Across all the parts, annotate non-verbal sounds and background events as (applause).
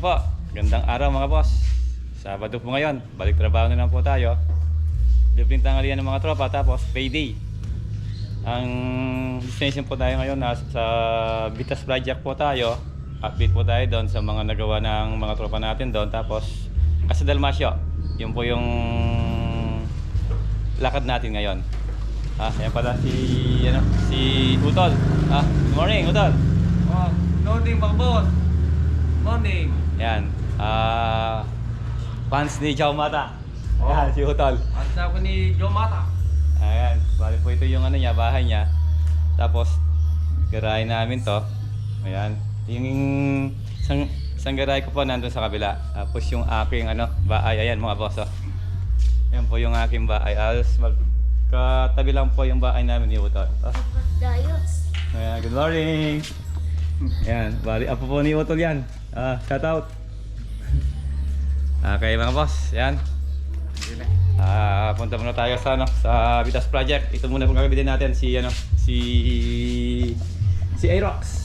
morning po. Gandang araw mga boss. Sabado po ngayon. Balik trabaho na lang po tayo. Libreng tanghalian ng mga tropa tapos payday. Ang destination po tayo ngayon nasa sa Vitas Project po tayo. Update po tayo doon sa mga nagawa ng mga tropa natin doon. Tapos Casa Dalmasio. Yun po yung lakad natin ngayon. Ah, yan pala si ano, si Utol. Ah, good morning, Utol. Oh, morning mga boss. Morning. Yan. Ah, fans ni Chow Mata. Oh. Yan, si Utol. At ako ni Joe Mata. Ayan, bali po ito yung ano niya, bahay niya. Tapos, garahe namin to. Ayan. Yung isang, isang garahe ko po nandun sa kabila. Tapos yung aking ano, bahay. Ayan mga boss. Oh. Yan po yung aking bahay. Alas mag katabi lang po yung bahay namin ni Utol. Oh. Ayan, good morning. Ayan, bali apo po ni Utol yan. Ah, shout out. Okay mga boss, yan. Ah, punta muna tayo sa ano, sa Vitas Project. Ito muna pong gagawin natin si ano, si si Aerox.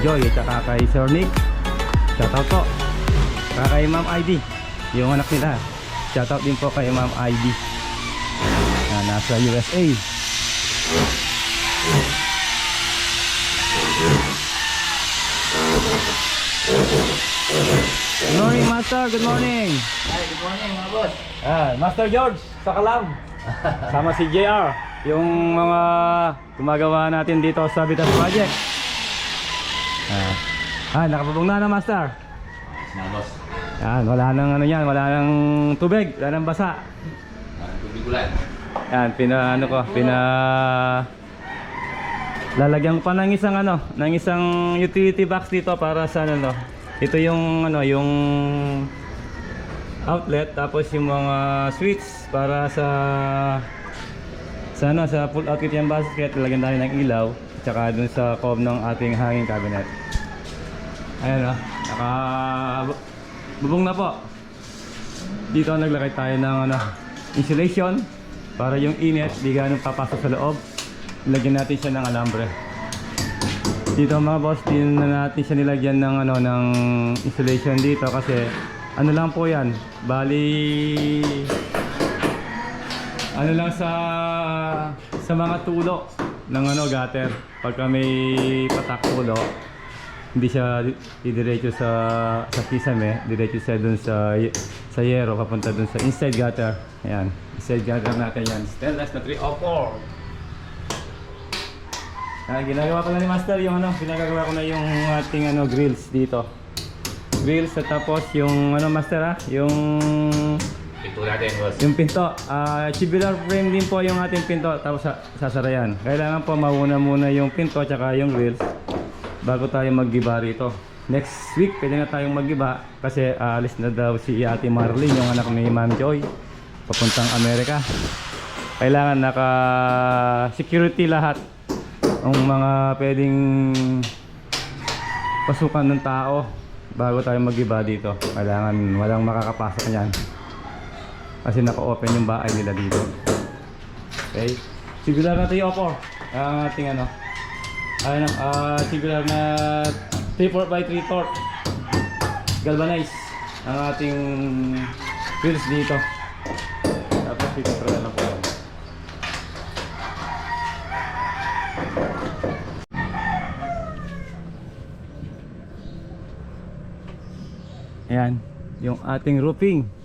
Joy at saka kay Sir Nick. Shout out po. Saka kay Ma'am ID. Yung anak nila. Shout out din po kay Ma'am ID. Na nasa USA. Good morning, Master. Good morning. Ay, good morning mga boss. Ah, Master George, sa Kalam. Sama si JR, yung mga gumagawa natin dito sa Vitas Project. Ah, ah nakabubong na na, Master. Na boss. Yan, wala nang ano yan, wala nang tubig, wala nang basa. Tubig ulan. Yan, pina ano ko, pina lalagyan ko pa ng isang ano, ng isang utility box dito para sa ano no. Ito yung ano, yung outlet tapos yung mga switch para sa sa ano, sa full outfit yung basket, lalagyan tayo ng ilaw at saka dun sa cob ng ating hanging cabinet. Ayan oh, naka bubong na po. Dito naglagay tayo ng ano, insulation para yung init di ganun papasok sa loob. Lagyan natin siya ng alambre. Dito mga boss, din na natin siya nilagyan ng ano ng insulation dito kasi ano lang po 'yan. Bali ano lang sa sa mga tulo ng ano gutter pagka may patak tulo hindi siya di- didiretso sa sa kisame diretso siya dun sa sa yero papunta dun sa inside gutter. Ayan inside gutter natin yan. Stainless na 304 Ah, ginagawa ko ni Master yung ano, ginagawa ko na yung ating ano grills dito. Grills at tapos yung ano Master ah, yung Ito natin boss. yung pinto, ah tubular frame din po yung ating pinto tapos sa sasara yan. Kailangan po mauna muna yung pinto at yung grills bago tayo maggiba rito. Next week pwede na tayong maggiba kasi aalis na daw si Ate Marlene yung anak ni Ma'am Joy papuntang Amerika. Kailangan naka security lahat ang mga pwedeng pasukan ng tao bago tayo magiba dito. Kailangan walang makakapasok niyan. Kasi naka-open yung bahay nila dito. Okay? Siguro natin yung offer. ang ating ano, ano, ah, tubular na 3/4 by 3/4 galvanized ang ating wheels dito. Tapos dito pero na po. yan. Ayan, yung ating roofing.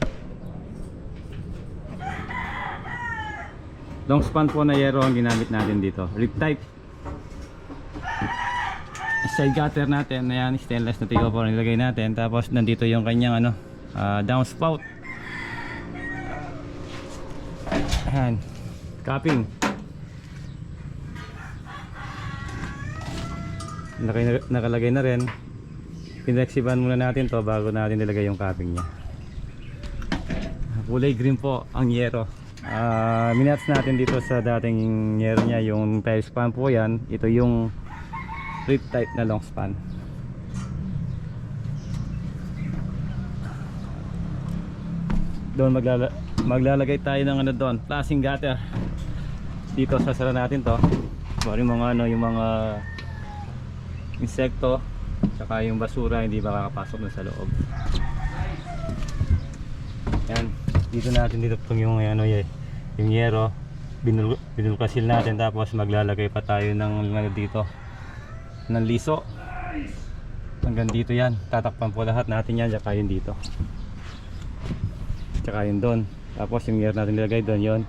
Long span po na yero ang ginamit natin dito. Rip type. Side gutter natin, ayan, stainless na tigo po nilagay natin. Tapos nandito yung kanyang ano, ah, downspout. Ayan, capping. Naka- nakalagay na rin. Pinexiban muna natin to bago natin nilagay yung capping niya. Kulay green po ang yero. Ah, minats natin dito sa dating yero niya yung span po yan. Ito yung rip type na long span. Doon maglala maglalagay tayo ng ano doon, flashing gutter. Dito sasara natin to. Bari mga ano yung mga insekto tsaka yung basura hindi makakapasok na sa loob. Dito natin dito itong yung ano y- yung yero. Binul binulkasil natin tapos maglalagay pa tayo ng ano dito. Ng liso. Hanggang dito yan. Tatakpan po lahat natin yan tsaka yun dito. Tsaka yun doon. Tapos yung yero natin nilagay doon yon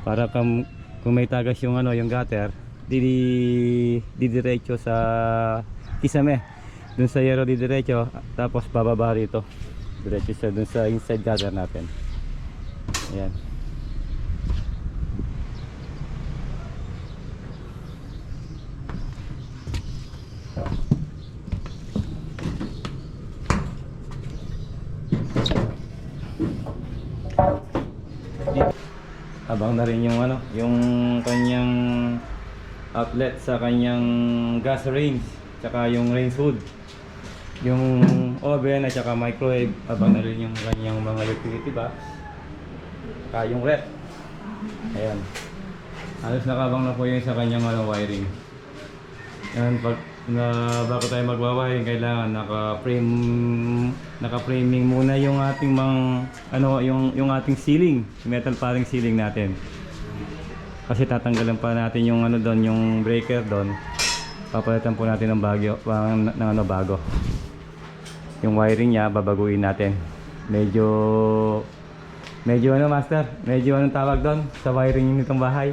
para kung, kung may tagas yung ano yung gutter di didiretso sa kisame. Dun sa yero didiretso tapos bababa rito. Diretso sa dun sa inside gutter natin ayan. Abang na rin yung ano yung kanyang outlet sa kanyang gas range tsaka yung range hood. Yung oven at saka microwave abang na rin yung kanyang mga utility box saka yung rep ayan. Halos nakabang na po yun sa kanyang ano, wiring. Yan pag na bago tayo magwawiring kailangan naka-frame naka-framing muna yung ating mang ano yung yung ating ceiling. Metal paring ceiling natin. Kasi tatanggalan pa natin yung ano doon yung breaker doon. Papalitan po natin ng bagyo ng, ng ano bago. Yung wiring niya babaguhin natin. Medyo medyo ano master? Medyo anong tawag doon? Sa wiring nitong bahay.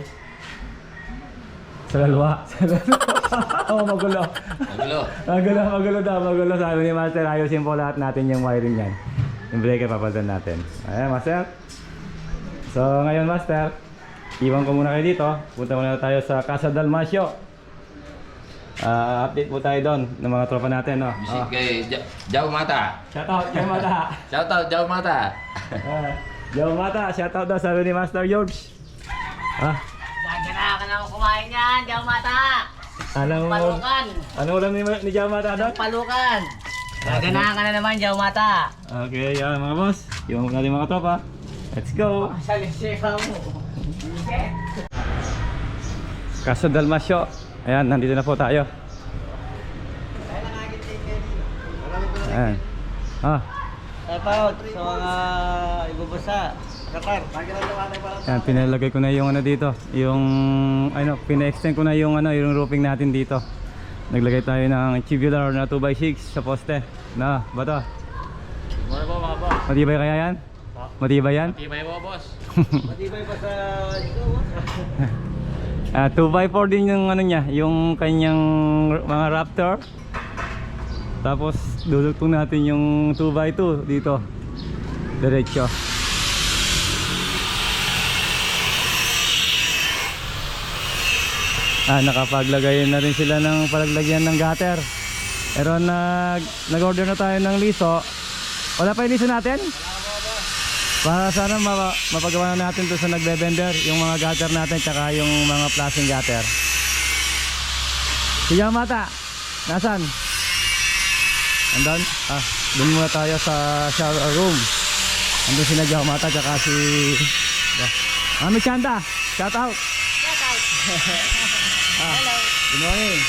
Sa lalwa. (laughs) Sa lalwa. (laughs) Oh magulo. Magulo. magulo magulo daw magulo. Sabi ni master ayusin po lahat natin yung wiring yan. Yung breaker papalitan natin. Ayan master. So ngayon master iwan ko muna kayo dito. Punta muna tayo sa Casa Dalmasio Ah, update po tayo doon ng mga tropa natin no? Bisik Ah, kay Ja- Jauh Mata. shout out yung mata. (laughs) Shout out Jauh Mata. Yung mata, shoutout daw sabi ni Master George. Ah, Gagana ka na kumain yan, Diyaw Mata! anong Palukan! ano ulam ni, ni Jao Mata doon? Palukan! Gagana ka na naman, Diyaw Mata! Okay, yan mga boss. Yung natin mga tropa. Let's go. Salisika mo! Casa Dalmasio. Ayan, nandito na po tayo. Ayan. Ah, Shout out sa mga ibubasa. Qatar. ayan, pinalagay ko na yung ano dito. Yung, ano, pina-extend ko na yung ano, yung roofing natin dito. Naglagay tayo ng tubular na 2x6 sa poste. Na, ba to? Mura po mga boss. Matibay kaya yan? Matibay yan? Tibay po boss. (laughs) Matibay pa sa ito. (laughs) Ah, 2x4 din yung ano niya, yung kanyang mga Raptor. Tapos dudugtong natin yung 2x2 dito. Diretso. Ah, nakapaglagay na rin sila ng palaglagyan ng gutter. Pero nag nag-order na tayo ng liso. Wala pa yung liso natin? Para sana ma mapagawa na natin to sa nagbe-vender yung mga gutter natin tsaka yung mga plastic gutter. Si Yamata, nasan? Andun? Ah, dun muna tayo sa shower room. Andun si Yamata tsaka si... Ah, Mami Chanda, shout out! (laughs) Ah, Good morning.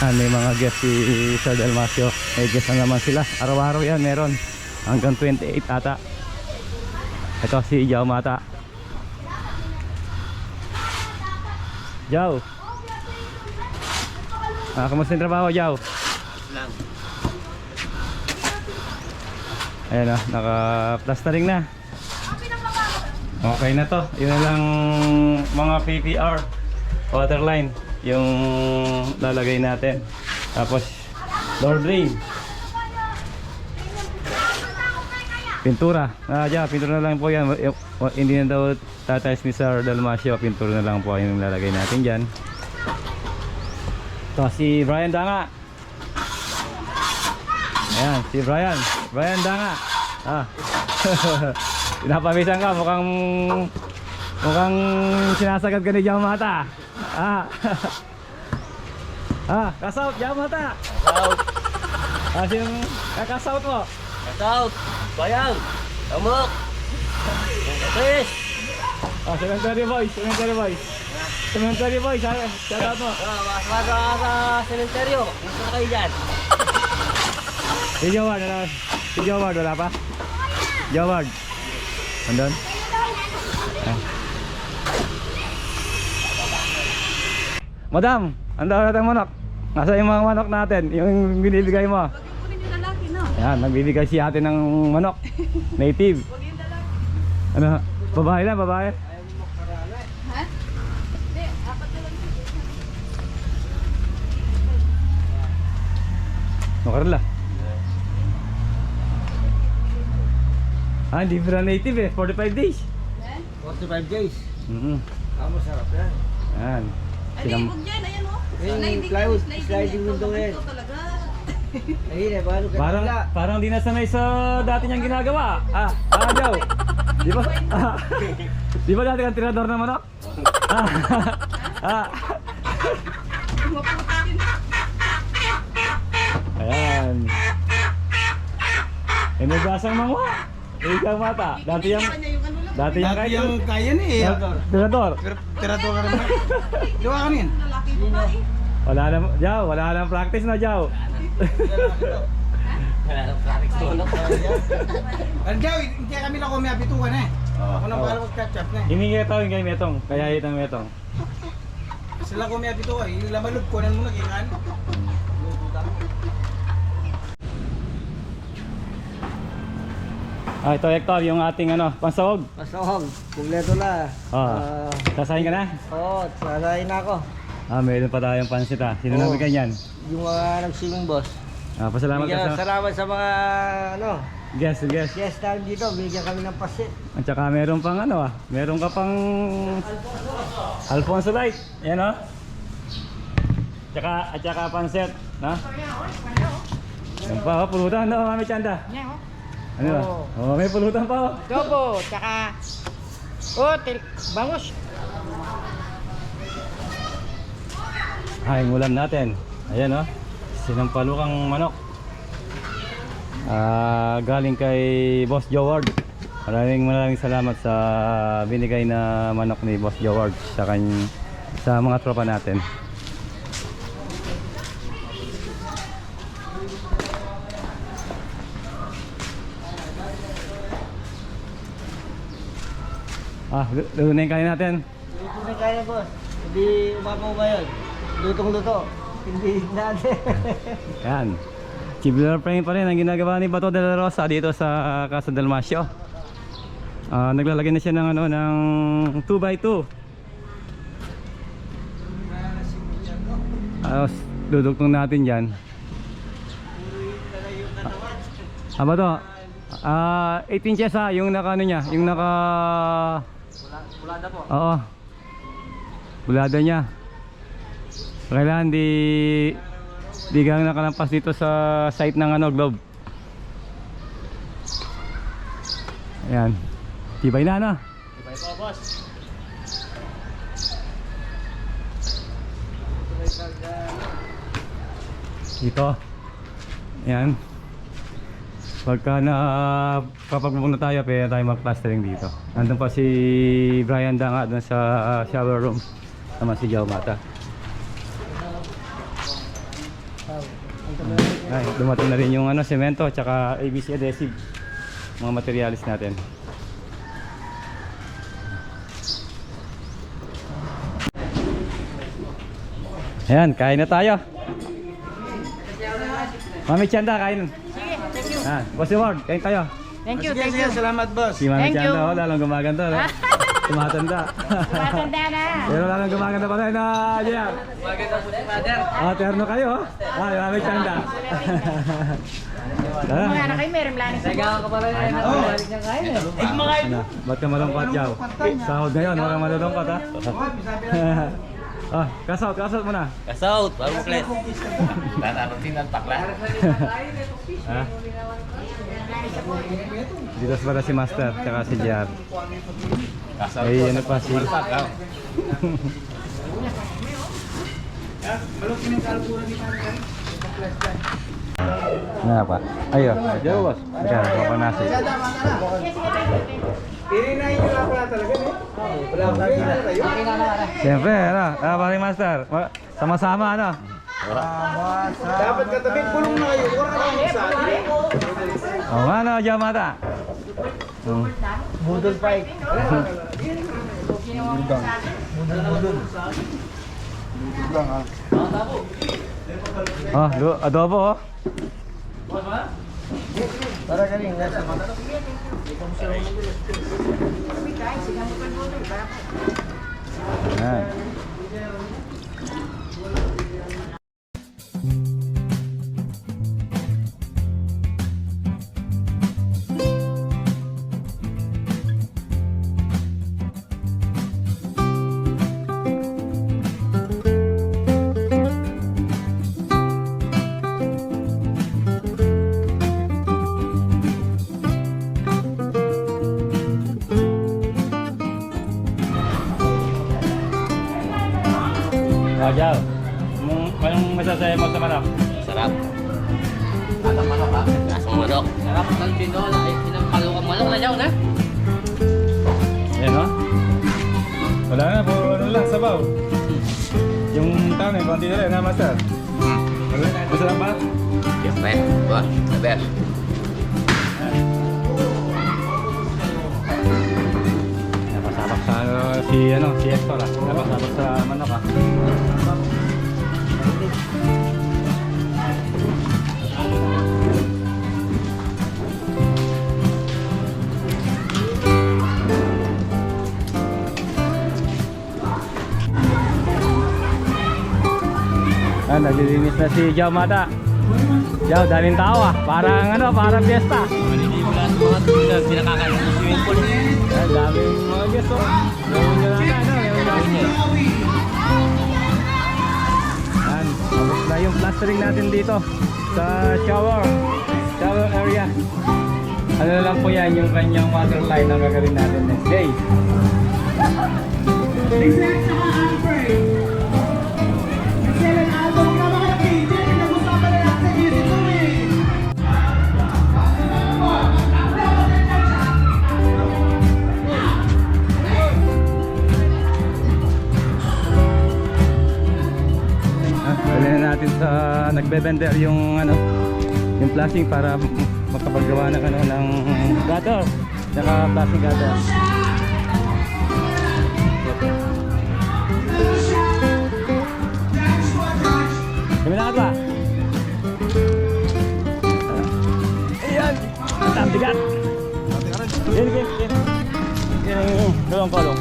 Ah, may mga guest si Sir Dalmasio. May guest na naman sila. Araw-araw yan meron. Hanggang 28 ata. Ito si Jao Mata. Jao. Ah, kamusta yung trabaho, Jao? Lang. Ayan o, naka-plastering na. Okay na to. Yun lang mga PPR waterline yung lalagay natin. Tapos door drain. Pintura. Ah, yeah, pintura na lang po yan. Y- y- Hindi na daw tatiles ni Sir Dalmasio. Pintura na lang po yung lalagay natin dyan. Ito si Brian Danga. Ayan, si Brian. Brian Danga. Ah. (laughs) Pinapawisan ka, mukhang mukhang sinasagad ka ni Yamata. Ah. (laughs) ah, kasout Yamata. Out. Ah, sinong kakasout mo? Out. Bayang. Amok. Chris. Ah, Cemetery Boys, Cemetery Boys. Cemetery Boys, ah, shout out mo. Ah, mas ka sa sementeryo. Dito na kayo dyan. Si Jawad, ano? Si Jawad, wala pa? Jawad. Andun? Ah. Madam, ang daw natin manok. Nasa yung mga manok natin, yung binibigay mo. Ayan, nagbibigay si ate ng manok. (laughs) Native. Ano? Babae na, babae. Ha? Hindi, apat na lang. Makarla. Ah, hindi pa native eh. 45 days. Eh? 45 days. Mm-hmm. Ah, masarap yan. Ayan. Ay, huwag yan. Ayan, oh. Yung Sliding sliding window yan. Ito talaga. Ayun eh, paano ka Parang nagla? parang di nasanay sa dati niyang ginagawa. Ah, ah, Jow. Di ba? Ah, (laughs) di ba dati kang tirador ng manok? Ah. (laughs) ah. Ayan. Eh, may basang mangwa. Eh, ikaw mata. Dati yung ano dati yung Dati kaya. kaya na eh. Tirador. Tirato ka naman. Gawa ka nin. Lalaki. Wala na, Jow. Wala na practice na, Jow. Wala nang plastic tulog. Andiyaw, hindi kami lang kung may eh. Ako nang pala mag-catch up na eh. Hiningi ito kay Metong. Kaya itang Metong. Sila kung may abituan, yung lamalog ko nan muna kikan. Ah, ito Hector, yung ating ano, pansahog. Pasahog. Kumpleto na. Ah. Sasahin ka na? Oo, sasayin na ako. Ah, mayroon pa tayong pansit ah. Sino Oo. nabigyan yan? Yung mga nag-swimming boss. Ah, pasalamat Bigyan, ka sa salamat sa mga ano, guest, guest. guest namin dito. Bigyan kami ng pasit. At saka meron pang ano ah, meron ka pang Alfonso Light. Yan oh. Tsaka, at saka pansit, no? Yan pa, oh, pulutan daw, Mami Chanda. Ano ba? Oh, may pulutan pa oh. Gobo, tsaka oh, til- bangus. Ay, ulam natin. Ayan oh. Sinampalukang manok. Ah, galing kay Boss Joward. Maraming maraming salamat sa binigay na manok ni Boss Joward sa kany sa mga tropa natin. Ah, luto na kain natin. Luto na boss. Hindi umapaw ba yun? Lutong-luto. Hindi natin. (laughs) Yan. Tubular frame pa rin ang ginagawa ni Bato de la Rosa dito sa Casa Dalmasio. Ah, naglalagay na siya ng ano ng 2x2. Tapos dudugtong natin diyan. Ah, Bato. Ah, 18 inches ha, yung naka ano niya, yung naka Bulada po. Oo. Bulada niya. Kailangan di di gang nakalampas dito sa site ng ano globe. Ayan. Tibay na ano? Ibay po boss. Dito. Ayan. Pagka na kapag na tayo, pwede tayo mag-plastering dito. Nandun pa si Brian Danga dun sa ah, shower room. Naman si Joe Mata. Ay, dumating na rin yung ano, semento tsaka ABC adhesive. Mga materialis natin. Ayan, kain na tayo. Mami Chanda, kain. Sige, thank you. Ah, Boss Ward, kain tayo. Thank you, Sige, thank sige, you. salamat boss. Si Mami Thank Chanda, you. oh, lalong gumaganda. No? (laughs) Tumatanda. Matanda na. Pero lalong gumaganda pa rin na, Jaya. Maganda po si Father. Ah, terno kayo, oh. Ah, Mami Chanda. (laughs) Tara. Mga anak kayo, meron lang. Nagawa ka pa rin. Oh. Balik niya kain eh. Ano, ba't ka malungkot, Yaw? Sahod ngayon, huwag kang malulungkot, ha? Oh, ah, (laughs) kasot, kasot mo na. Kasaut, bago kles. Tatarating ng takla. Ha? (laughs) Dito sa pala si Master, tsaka si JR. Ay, ano pa si... Malaki ng kalkura ni Panginoon. Ano pa? Ayo, Diyo, boss. Diyan, papanasi. Irinahin nyo lang pala talaga eh. Wala akong sabi na kayo. Siyempre, ano? Ah, paring Master. ma- Sama-sama, ano? Dapat katabi, kulong na kayo. Wala ka lang sa atin. Oo nga, ano, Diyo, mata. Hmm. Budol fight. Oh, lu- adobo, oh. Para galing nasa Yan. Oh, Diyo. Anong, masasabi mo sa manok? Sarap. Lasang manok ha? Lasang manok. Sarap ng tinola. Ay, pinampalukang manok na yaw na. Yan, oh. Wala na, puro ano lang, sabaw. Yung tao na, konti na rin, ha, Master? Wala, masarap ba? Siyempre. Ba? The best. Si ano, si Hector ah. Napasabak sa manok ah. Ah, naglilinis na si Jao Mata. Jao, daming tao ah. Parang ano, parang fiesta. Mga tulad. Pinakakain ng swimming pool. Ang daming mga guests oh. Gawin nyo lang ano, gawin nyo. Yan, tapos na yung plastering natin dito sa shower, shower area. Ano na lang po yan, yung kanyang water ang gagawin natin next day. Ah, natin sa nagbebender yung ano, yung plastic para makapagawa ng ano ng gutter. Saka plastic gutter. Kami na ba? Ayan! Ang bigat! Yan, yan, yan. Yan ang dalawang kolong.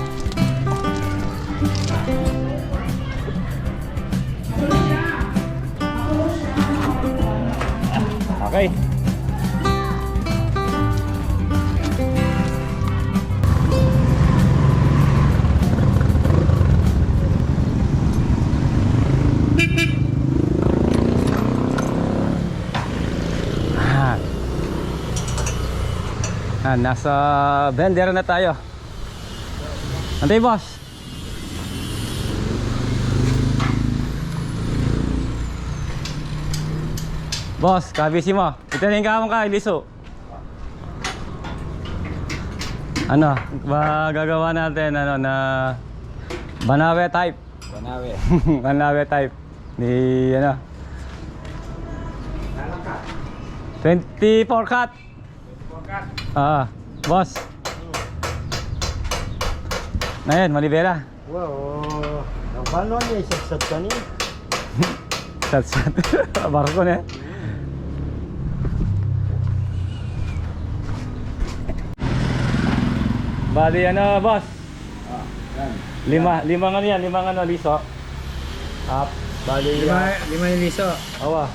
Ah, nasa vendor na tayo. Antay boss. Boss, kabisi mo. Ito na yung kamong ka, Iliso. Ano, magagawa natin ano na Banawe type. Banawe. (laughs) Banawe type. Ni ano? 24 cut. Ah, boss. Ngayon, Malibera. Wow. Ang paano niya isagsag ka niya? (laughs) Sat sat. (laughs) Barko na. Bali ano, boss? Lima, limang ano yan, limang ano, liso. Up. Bali, Lima, ah, lima yung liso. awa.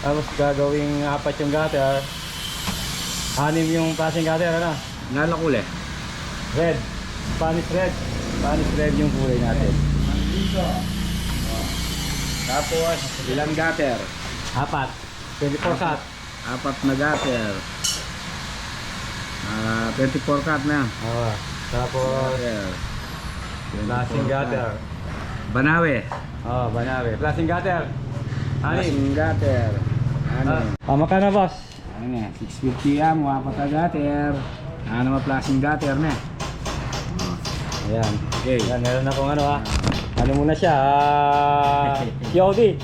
Tapos gagawing apat yung gutter. Anim yung klaseng gutter, ano? Nalakule. Red. Spanish red. Spanish red yung kulay natin. Tapos, ilang gutter? Apat. 24 cut. Apat na gutter. Ah, 24 cut na. Awa. Tapos, Gutter. klaseng gutter. Banawe. Oh, banawe. Klaseng gutter. Anim. Klaseng gutter. Ano? Ah, tama ka na, boss. Ano nga, 650 am, apat na gutter. Ano mga plaseng gutter na? Ayan. Okay. Ayan, meron akong ano ha. Ano muna siya? Ah, (laughs) COD.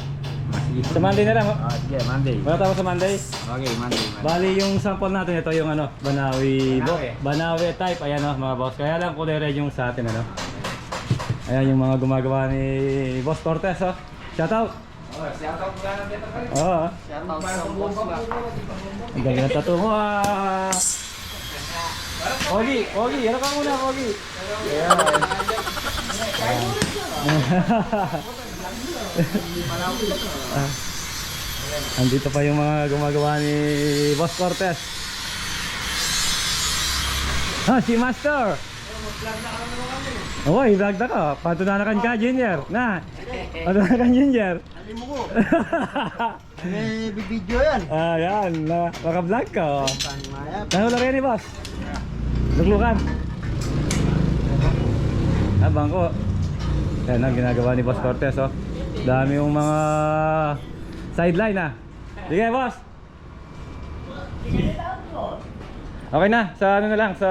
Sa Monday na lang. oh. Ah, sige, Monday. Wala tayo sa Monday. Okay, Monday. Monday. Bali yung sample natin ito yung ano, Banawi Banawi. Banawi type. Ayan oh, mga boss. Kaya lang kulay red yung sa atin ano. Ayan yung mga gumagawa ni Boss Cortez oh. Shout out. Oh, oh. Ang galing ah. Ogi, Ogi, ano ka muna, Ogi? Ah. Pa yung mga gumagawa ni Boss Cortez. Ah, si Master. Oo, i-vlog na ka. Patunanan ka, Junior. Na. Patunanan ka, Junior. Alim mo ko. (laughs) May video yan. Ah, yan. Na, naka-vlog ka. Oh. Ano lang yan ni boss? Luglukan. Ah, bangko. Yan ang ginagawa ni Boss Cortez, oh. Dami yung mga sideline, ah. Sige, boss. Okay na, sa ano na lang, sa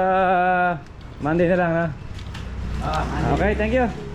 Monday na lang, na. Okay, thank you.